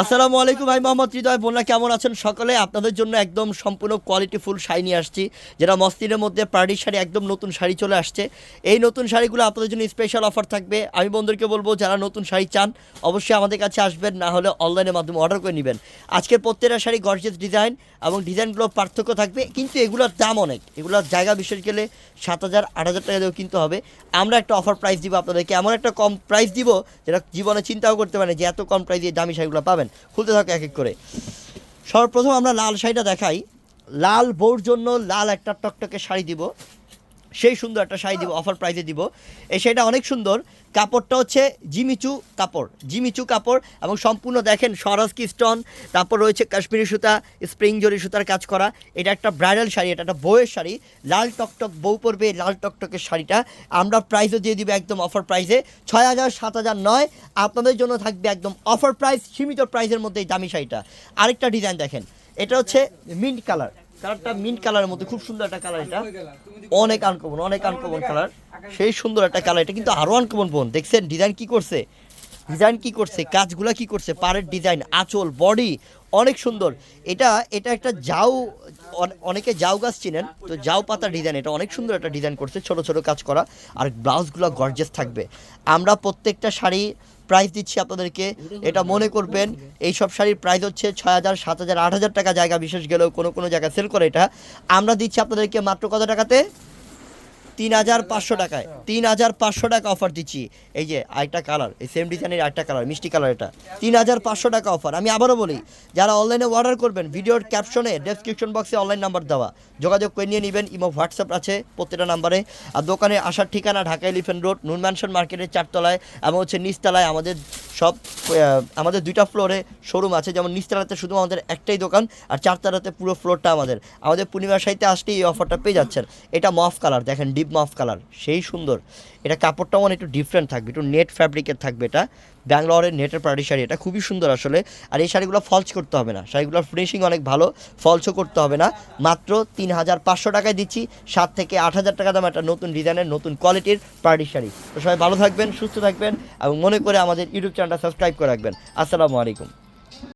আসসালামু আলাইকুম ভাই, মোহাম্মদ হৃদয় বন্যা কেমন আছেন সকলে? আপনাদের জন্য একদম সম্পূর্ণ কোয়ালিটি ফুল শাড়ি নিয়ে আসছি, যেটা মস্তিনের মধ্যে পার্টির শাড়ি, একদম নতুন শাড়ি চলে আসছে। এই নতুন শাড়িগুলো আপনাদের জন্য স্পেশাল অফার থাকবে। আমি বন্ধুদেরকে বলব, যারা নতুন শাড়ি চান, অবশ্যই আমাদের কাছে আসবেন, না হলে অনলাইনের মাধ্যমে অর্ডার করে নেবেন। আজকের প্রত্যেকটা শাড়ি গর্জেস ডিজাইন এবং ডিজাইনগুলো পার্থক্য থাকবে, কিন্তু এগুলোর দাম অনেক। এগুলোর জায়গা বিশেষ গেলে সাত হাজার, আট হাজার টাকা দিয়েও কিনতে হবে। আমরা একটা অফার প্রাইস দিব আপনাদেরকে, এমন একটা কম প্রাইস দিব, যেটা জীবনে চিন্তাও করতে পারেন যে এত কম প্রাইস দিয়ে দামি শাড়িগুলো পাবেন। খুলতে থাকে এক এক করে। সর্বপ্রথম আমরা লাল শাড়িটা দেখাই। লাল বউর জন্য লাল একটা টকটকে শাড়ি দিব। সেই সুন্দর একটা শাড়ি দিব অফার প্রাইসে দিব। এই শাড়িটা অনেক সুন্দর। কাপড়টা হচ্ছে জিমিচু কাপড় জিমিচু কাপড় এবং সম্পূর্ণ দেখেন সরস্কি স্টোন তারপর রয়েছে কাশ্মীরি সুতা স্প্রিং জরি সুতার কাজ করা। এটা একটা ব্রাইডাল শাড়ি এটা একটা বউয়ের শাড়ি। লাল টকটক বউ পরবে লাল টকটকের শাড়িটা। আমরা প্রাইসও দিয়ে দিব একদম অফার প্রাইসে ছয় হাজার সাত হাজার নয়। আপনাদের জন্য থাকবে একদম অফার প্রাইস সীমিত প্রাইসের মধ্যে এই দামি শাড়িটা। আরেকটা ডিজাইন দেখেন এটা হচ্ছে মিন্ট কালার কালারটা মিন্ট কালারের মধ্যে খুব সুন্দর একটা কালার এটা। অনেক আনকমন অনেক আনকমন কালার। সেই সুন্দর একটা কালার। এটা কিন্তু আরও আনকমন বোন। দেখছেন ডিজাইন কি করছে? ডিজাইন কি করছে? কাজগুলা কি করছে? পাড়ের ডিজাইন আঁচল বডি অনেক সুন্দর। এটা এটা একটা জাউ অনে- অনেকে জাউ গাছ চিনেন। তো জাউ পাতা ডিজাইন এটা অনেক সুন্দর একটা ডিজাইন করছে। ছোট ছোট কাজ করা। আর ব্লাউজগুলো গর্জেস থাকবে। আমরা প্রত্যেকটা শাড়ি প্রাইস দিচ্ছি আপনাদেরকে, এটা মনে করবেন, এই সব শাড়ির প্রাইস হচ্ছে ছয় হাজার, সাত হাজার, আট হাজার টাকা জায়গা, বিশেষ গেলেও কোনো কোনো জায়গায় সেল করে এটা। আমরা দিচ্ছি আপনাদেরকে মাত্র কত টাকাতে? তিন হাজার পাঁচশো টাকায়। তিন হাজার পাঁচশো টাকা অফার দিচ্ছি। এই যে আরেকটা কালার এই সেম ডিজাইনের আরেকটা কালার মিষ্টি কালার এটা। তিন হাজার পাঁচশো টাকা অফার আমি আবারও বলি, যারা অনলাইনে অর্ডার করবেন ভিডিওর ক্যাপশনে ডেসক্রিপশন বক্সে অনলাইন নাম্বার দেওয়া। যোগাযোগ করে নিয়ে নেবেন, ইমো হোয়াটসঅ্যাপ আছে প্রত্যেকটা নাম্বারে আর দোকানে আসার ঠিকানা Dhaka Elephant Road, Noon Mansion মার্কেটের চারতলায় এবং হচ্ছে নিচতলায় আমাদের সব আমাদের দুইটা ফ্লোরে শোরুম আছে, যেমন নিচতলাতে শুধু আমাদের একটাই দোকান আর চারতলাতে পুরো ফ্লোরটা আমাদের। আমাদের পূর্ণিমা সাহিত্যে আসলে এই অফারটা পেয়ে যাচ্ছেন। এটা মফ কালার দেখেন ডিপ মফ কালার সেই সুন্দর। এটা কাপড়টাও অনেক একটু ডিফারেন্ট থাকবে, একটু নেট ফ্যাব্রিকের থাকবে এটা। ব্যাঙ্গালোরের নেটের পার্টি শাড়ি, এটা খুবই সুন্দর আসলে। আর এই শাড়িগুলো ফলস করতে হবে না, শাড়িগুলোর ফিনিশিং অনেক ভালো ফলসও করতে হবে না। মাত্র তিন হাজার পাঁচশো টাকায় দিচ্ছি, সাত থেকে আট হাজার টাকা দাম একটা নতুন ডিজাইনের নতুন কোয়ালিটির পার্টি শাড়ি। তো সবাই ভালো থাকবেন, সুস্থ থাকবেন, এবং মনে করে আমাদের ইউটিউব চ্যানেলটা সাবস্ক্রাইব করে রাখবেন। আসসালামু আলাইকুম।